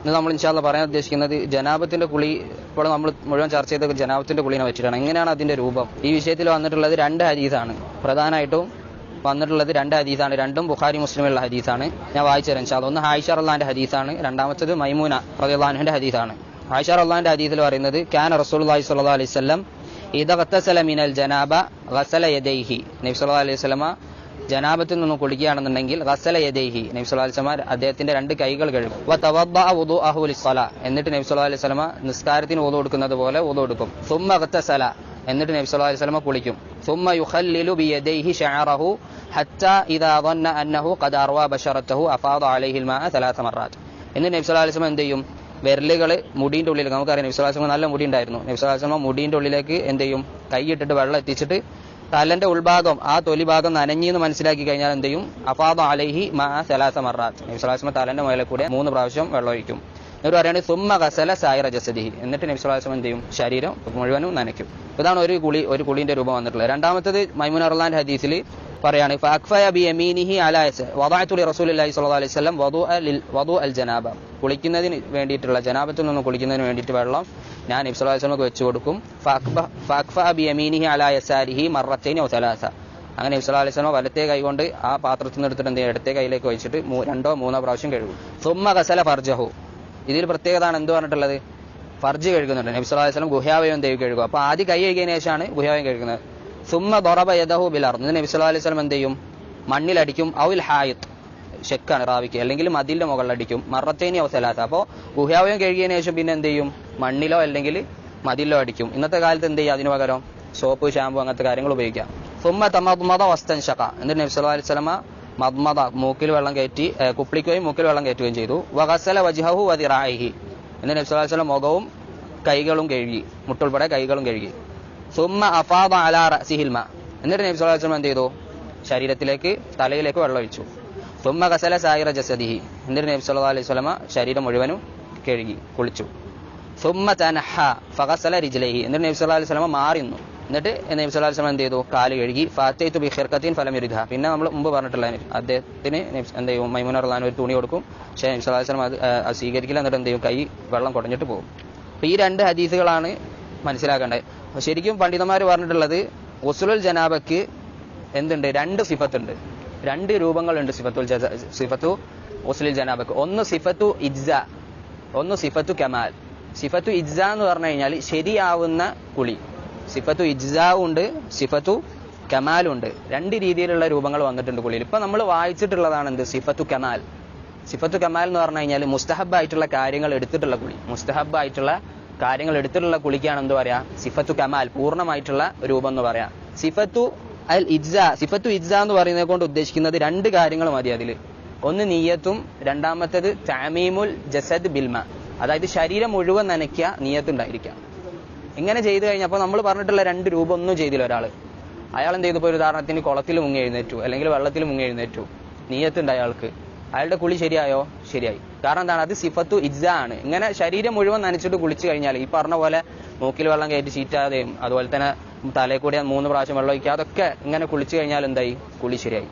ഇന്ന് നമ്മൾ ഇൻഷാല്ല പറയാൻ ഉദ്ദേശിക്കുന്നത് ജനാബത്തിന്റെ കുളി ഇപ്പോൾ നമ്മൾ മുഴുവൻ ചർച്ച ചെയ്ത ജനാബത്തിന്റെ കുളിനെ പറ്റിയിട്ടാണ്. എങ്ങനെയാണ് അതിന്റെ രൂപം? ഈ വിഷയത്തിൽ വന്നിട്ടുള്ളത് രണ്ട് ഹദീസാണ്. പ്രധാനമായിട്ടും വന്നിട്ടുള്ളത് രണ്ട് ഹദീസാണ്. രണ്ടും ബുഖാരി മുസ്ലിമുള്ള ഹദീസാണ്. ഞാൻ വായിച്ചു തരാം ഇൻഷാല്ല ഒന്ന് ഹായിഷ റല്ലാന്റെ ഹദീസാണ്. രണ്ടാമത്തത് മൈമൂന റളിയല്ലാഹുവിന്റെ ഹദീസാണ്. ഹായിഷ റല്ലാന്റെ ഹദീസിൽ പറയുന്നത് ക്യാൻ റസൂലുള്ളാഹി സ്വല്ലല്ലാഹു അലൈഹി വസല്ലം ഇദ വത്തസല മിനൽ ജനാബ വസല യദൈഹി. നബി സല്ലല്ലാഹു അലൈഹി വസല്ലമ ജനാപത്തിൽ നിന്ന് കുളിക്കുകയാണെന്നുണ്ടെങ്കിൽ റസല യദേഹി നബി സുല്ലാ അദ്ദേഹത്തിന്റെ രണ്ട് കൈകൾ കഴുകും. വ തവബ എന്നിട്ട് നബി സുല്ലാ അലിസ്ലമ നിസ്കാരത്തിന് ഓതു കൊടുക്കുന്നത് പോലെ ഓതു കൊടുക്കും. സുമ്മ ഗത്തസല. എന്നിട്ട് നബി സുല്ലാ അലിസ്ലമ കുളിക്കും. സുമ യുഹല്ലിലു ബി യദേഹി ഷാറഹു ഹറ്റ ഇദാ ظن അന്നഹു ഖദ അർവാ ബശറത്തഹു അഫാദ അലൈഹിൽ മാ തലാത മറാത് എന്നിട്ട് നബി സുല്ലാ അലിസ്ലമ എന്ത് ചെയ്യും? വിരലുകൾ മുടിന്റെ ഉള്ളിലേക്ക് നമുക്കറിയാം നബി നല്ല മുടി ഉണ്ടായിരുന്നു നബി മുടിന്റെ ഉള്ളിലേക്ക് എന്ത് ചെയ്യും? കൈയിട്ടിട്ട് വെള്ളം എത്തിച്ചിട്ട് തലന്റെ ഉൾഭാഗം ആ തൊലി ഭാഗം നനഞ്ഞെന്ന് മനസ്സിലാക്കി കഴിഞ്ഞാൽ എന്ത് ചെയ്യും? അഫാദ അലൈഹി മാ സലാസ മറാത്ത്. നബി സല്ലല്ലാഹു അലൈഹി വസല്ലം തലന്റെ മുകളിൽ കൂടെ മൂന്ന് പ്രാവശ്യം വെള്ളം ഒഴിക്കും. എന്നിട്ട് പറയുകയാണ് സുമ്മ കസല സായിറ ജസദിഹി. എന്നിട്ട് നബി സല്ലല്ലാഹു അലൈഹി എന്ത് ചെയ്യും? ശരീരം മുഴുവനും നനയ്ക്കും. ഇതാണ് ഒരു കുളി ഒരു കുളിന്റെ രൂപം വന്നിട്ടുള്ളത്. രണ്ടാമത്തത് മൈമുൻ അർലാൻ ഹദീസിൽ പറയാണ് ജനാബ. കുളിക്കുന്നതിന് വേണ്ടിയിട്ടുള്ള ജനാബത്തിൽ നിന്ന് കുളിക്കുന്നതിന് വേണ്ടിയിട്ട് വെള്ളം ഞാൻ നബി വെച്ചു കൊടുക്കും. അങ്ങനെ നബി സല്ലല്ലാഹു അലൈഹി വസല്ലം വലത്തെ കൈ കൊണ്ട് ആ പാത്രത്തിൽ നിന്ന് എടുത്തിട്ട് എന്ത് ഇടത്തെ കൈയിലേക്ക് വെച്ചിട്ട് രണ്ടോ മൂന്നോ പ്രാവശ്യം കഴുകും. സുമ്മ കസല ഫർജഹു. ഇതിൽ പ്രത്യേകത എന്ത് പറഞ്ഞിട്ടുള്ളത്? ഫർജ് കഴുകുന്നുണ്ട്. നബി സല്ലല്ലാഹു അലൈഹി വസല്ലം ഗുഹ്യാവയം ദേവി കഴുകും. അപ്പോൾ ആദ്യം കൈ കഴുകിയതിനു ശേഷമാണ് ഗുഹാവയം കഴുകുന്നത്. സുമ്മ ദൊറബ യദഹു ബിലർ നബി സല്ലല്ലാഹു അലൈഹി വസല്ലം എന്ത് ചെയ്യും? മണ്ണിലടിക്കും. ഔൽ ഹായിത്ത്. ഷെക്കാണ് റാവിക്ക്. അല്ലെങ്കിൽ മതിലിന്റെ മുകളിലടിക്കും. മറത്തേനി അവസലാത്ത അപ്പോൾ ഗുഹ്യാവയം കഴുകിയതിനു ശേഷം പിന്നെ എന്ത് ചെയ്യും? മണ്ണിലോ അല്ലെങ്കിൽ മതിലിലോ അടിക്കും. ഇന്നത്തെ കാലത്ത് എന്ത് ചെയ്യും അതിന് പകരം? സോപ്പ് ഷാമ്പു അങ്ങനത്തെ കാര്യങ്ങൾ ഉപയോഗിക്കാം സുമ്മ തമദ്മത വസ്തൻ ഷക എന്നിട്ട് നബി സല്ലല്ലാഹു അലൈഹി വസല്ലമ മദ്മത മൂക്കിൽ വെള്ളം കയറ്റി കുപ്പിളിക്കുകയും മൂക്കിൽ വെള്ളം കയറ്റുകയും ചെയ്തു. വഗസല വജ്ഹഹു വദിറായിഹി എന്നിട്ട് നബി സല്ലല്ലാഹു അലൈഹി വസല്ലം മുഖവും കൈകളും കഴുകി മുട്ടുൾപ്പെടെ കൈകളും കഴുകി. സുമ്മ അഫാദ അലാ റസിഹിൽ മ എന്നിട്ട് നബി അലൈഹി വസല്ലം എന്ത് ചെയ്തു ശരീരത്തിലേക്ക് തലയിലേക്ക് വെള്ളം ഒഴിച്ചു. കസല സായിറ ജസദിഹി. എന്നിട്ട് നബി സല്ലല്ലാഹു അലൈഹി സ്വലമ ശരീരം മുഴുവനും കഴുകി കുളിച്ചു. സുമ തനഹ ഫഗസല റിജ്ലൈഹി എന്നിട്ട് നബി സല്ലല്ലാഹു അലൈഹി സ്വലമ മാറി നിന്നു. എന്നിട്ട് നബി സല്ലല്ലാഹു അലൈഹി എന്ത് ചെയ്തു കാൽ കഴുകി ഫാത്തേത്തു ബി ഫലം യുരിദ്ഹ പിന്നെ നമ്മൾ മുമ്പ് പറഞ്ഞിട്ടുള്ള അദ്ദേഹത്തിന് എന്ത് ചെയ്യും മൈമുന റളിയല്ലാഹു ഒരു തുണി കൊടുക്കും. പക്ഷേ നബി സല്ലല്ലാഹു അലൈഹി അത് സ്വീകരിക്കില്ല. എന്നിട്ട് എന്ത് ചെയ്യും കൈ വെള്ളം കുടഞ്ഞിട്ട് പോകും. അപ്പൊ ഈ രണ്ട് ഹദീസുകളാണ് മനസ്സിലാക്കേണ്ടത്. ശരിക്കും പണ്ഡിതന്മാർ പറഞ്ഞിട്ടുള്ളത് ഒസുലുൽ ജനാബക്ക് എന്തുണ്ട്? രണ്ട് സിഫത്തുണ്ട്. രണ്ട് രൂപങ്ങളുണ്ട് സിഫത്തുൽ സിഫത്തു ഒസുലുൽ ജനാബക്ക് ഒന്ന് സിഫത്തു ഇജ്സ ഒന്ന് സിഫത്തു കമാൽ. സിഫത്തു ഇജ്സ എന്ന് പറഞ്ഞു കഴിഞ്ഞാൽ ശരിയാവുന്ന കുളി. സിഫത്തു ഇജ്സാവും ഉണ്ട് സിഫത്തു കമാലുണ്ട്. രണ്ട് രീതിയിലുള്ള രൂപങ്ങൾ വന്നിട്ടുണ്ട് കുളിയിൽ. ഇപ്പൊ നമ്മൾ വായിച്ചിട്ടുള്ളതാണ് എന്ത്? സിഫത്തു കമാൽ. സിഫത്തു കമാൽ എന്ന് പറഞ്ഞു കഴിഞ്ഞാൽ മുസ്തഹബ് ആയിട്ടുള്ള കാര്യങ്ങൾ എടുത്തിട്ടുള്ള കുളി. മുസ്തഹബ് ആയിട്ടുള്ള കാര്യങ്ങൾ എടുത്തിട്ടുള്ള കുളിക്കാണ് എന്ത് പറയാ? സിഫത്തു കമാൽ പൂർണമായിട്ടുള്ള രൂപം എന്ന് പറയാം. സിഫത്തു അൽ ഇജ്സ സിഫത്തു ഇജ്സ എന്ന് പറയുന്നത് കൊണ്ട് ഉദ്ദേശിക്കുന്നത് രണ്ട് കാര്യങ്ങൾ മതി അതിൽ ഒന്ന് നീയത്തും രണ്ടാമത്തേത് താമീമുൽ ജസദ് ബിൽമ. അതായത് ശരീരം മുഴുവൻ നനയ്ക്കുക നീയത്തുണ്ടായിരിക്കാം ഇങ്ങനെ ചെയ്തു കഴിഞ്ഞപ്പോൾ നമ്മൾ പറഞ്ഞിട്ടുള്ള രണ്ട് രൂപം ഒന്നും ചെയ്തില്ല ഒരാൾ അയാൾ എന്ത് ചെയ്തു? ഇപ്പോൾ ഉദാഹരണത്തിന് കുളത്തിൽ മുങ്ങി എഴുന്നേറ്റു അല്ലെങ്കിൽ വെള്ളത്തിൽ മുങ്ങി എഴുന്നേറ്റു. നീയത്തുണ്ട് അയാൾക്ക്. അയാളുടെ കുളി ശരിയായോ? ശരിയായി. കാരണം എന്താണ്? അത് സിഫത്തു ഇജ്ജ ആണ് ഇങ്ങനെ ശരീരം മുഴുവൻ നനച്ചിട്ട് കുളിച്ചു കഴിഞ്ഞാൽ ഈ പറഞ്ഞ പോലെ മൂക്കിൽ വെള്ളം കയറ്റി ചീറ്റാതെയും അതുപോലെ തന്നെ തലയിൽ കൂടി മൂന്ന് പ്രാവശ്യം വെള്ളം ഒഴിക്കുക അതൊക്കെ ഇങ്ങനെ കുളിച്ചു കഴിഞ്ഞാൽ എന്തായി? കുളി ശരിയായി.